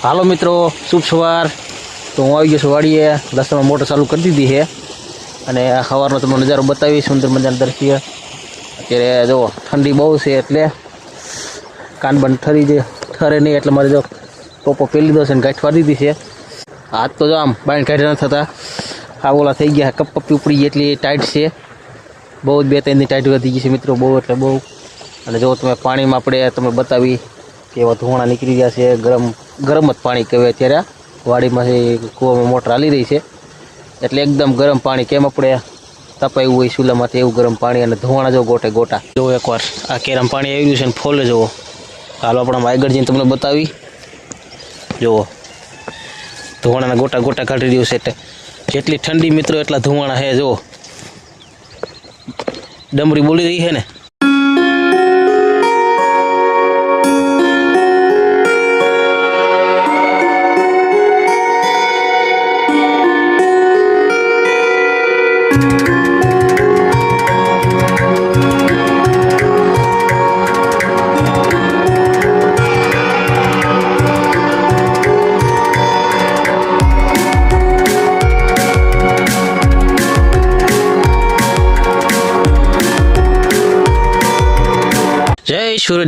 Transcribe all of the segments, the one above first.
હાલો મિત્રો, શુભ સવાર. તો હું આવી ગયો છું વાડીએ. લસણમાં મોટર ચાલુ કરી દીધી છે. અને આ સવારનો તમને નજારો બતાવી સુંદર મજાનું દ્રશ્ય. અત્યારે જો ઠંડી બહુ છે એટલે કાન બંધ ઠરી જાય ઠરે નહીં એટલે મારે જો ટોપો પહેરી લીધો છે અને ગાંઠ વાળી દીધી છે. હાથ તો જો આમ બાઈન કાઢ્યા ન થતા. આ ઓલા થઈ ગયા કપ કપી ઉપડી એટલી ટાઈટ છે. બહુ જ બે ત્રણની ટાઈટ વધી ગઈ છે મિત્રો, બહુ એટલે બહુ. અને જો તમે પાણીમાં આપણે તમે બતાવી કે એવા ધુવાણા નીકળી ગયા છે, ગરમ ગરમ જ પાણી કહેવાય અત્યારે વાડીમાંથી કૂવામાં મોટર હાલી રહી છે. એટલે એકદમ ગરમ પાણી કેમ આપણે તપાયું હોય ચૂલામાંથી એવું ગરમ પાણી અને ધોવાણા જો ગોટે ગોટા. જો એકવાર આ કેરમ પાણી આવી રહ્યું છે ને ફોલે જુઓ. હાલો આપણા આગળ તમને બતાવી. જુઓ. ધોવાણાના ગોટા ગોટા કાઢી રહ્યું છે એટલે જેટલી ઠંડી મિત્રો એટલા ધુવાણા છે, જુઓ. ડમરી બોલી રહી છે ને?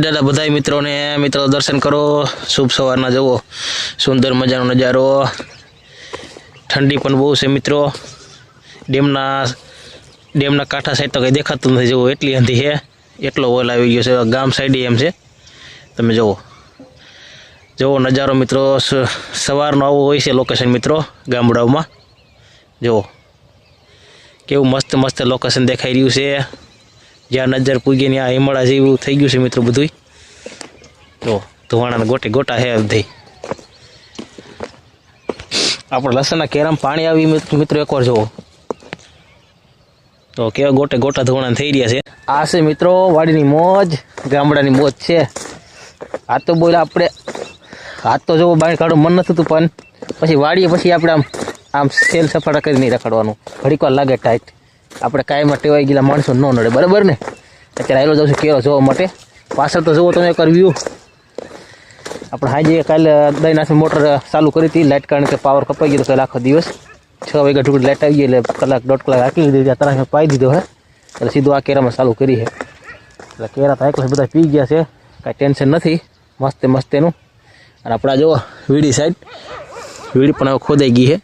દાદા બધા મિત્રોને મિત્રો દર્શન કરો શુભ સવારના જુઓ સુંદર મજાનો નજારો ઠંડી પણ બહુ છે મિત્રો ડેમના ડેમના કાંઠા સાઈડ તો કંઈ દેખાતું નથી. જુઓ, એટલી અંધી છે. એટલો ઓલ આવી ગયો છે. ગામ સાઈડે એમ છે. તમે જુઓ. જુઓ નજારો મિત્રો. સવારનો આવો હોય છે લોકેશન મિત્રો, ગામડાઓમાં. જુઓ. કેવું મસ્ત મસ્ત લોકેશન દેખાઈ રહ્યું છે. જ્યાં નજર પૂગી ને આ હિમાળા જેવું થઈ ગયું છે મિત્રો બધું જુઓ, ધોવાણાના ગોટે ગોટા હે બધી. આપણે લસણના કેરામ પાણી આવી મિત- મિત્રો એકવાર જુઓ. તો કેવા ગોટે ગોટા ધોણા થઈ રહ્યા છે. આ છે મિત્રો વાડીની મોજ, ગામડાની મોજ છે. આ તો બોલ આપણે હાથ તો જોવો બાય કાઢવું મન નથી થતું પણ પછી વાડીએ પછી આપણે આમ આમ સેલ સફાટા કરી નહીં રખડવાનું. ઘડીક વાર લાગે ટાઈટ આપણે કાયમાં ટેવાઈ ગયેલા માણસો ન નડે, બરાબર ને? અત્યારે આવેલો જાઉં છું કેરો જોવા માટે. પાછળ તો જુઓ તમે કરવ્યું વ્યૂ આપણે હાજે કાલે દહીં નાખી મોટર ચાલુ કરી હતી લાઇટ કારણ કે પાવર કપાઈ ગયો હતો કાલે આખો દિવસ. છ વાગ્યા ઢુકડી લાઇટ આવી એટલે કલાક, દોઢ કલાક લીધી ત્યાં તરફ પાઈ દીધો હે. એટલે સીધું આ કેરામાં ચાલુ કરી છે એટલે કેરા તો એકલા બધા પી ગયા છે. કાંઈ ટેન્શન નથી. મસ્તે મસ્તેનું. અને આપણા જો વીડી સાઈડ વીડી પણ હવે ખોદાઈ ગઈ છે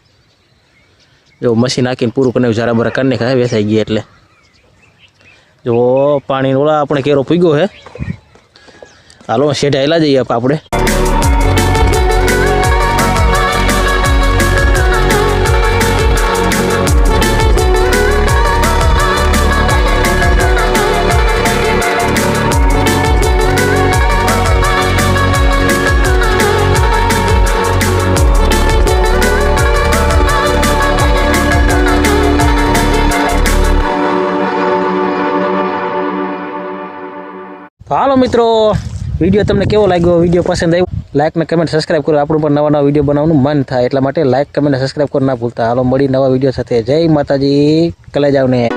જો મશીન નાખીને પૂરું કરીને જરા બરા કરીને ખાય વેસાઈ ગઈ એટલે. જો પાણી ઓલા, આપણે કેરો પીગ્યો છે હાલો શેઠ આવેલા જઈએ આપણે. હાલો મિત્રો, વીડિયો તમને કેવો લાગ્યો? વીડિયો પસંદ આવ્યો? લાઇક ને કમેન્ટ સબસ્ક્રાઈબ કરો. આપણું પણ નવા નવા વીડિયો બનાવવાનું મન થાય. એટલા માટે લાઇક કમેન્ટ સબસ્ક્રાઈબ કરો ના ભૂલતા. હાલો મળી નવા વીડિયો સાથે. જય માતાજી. કલે જાવને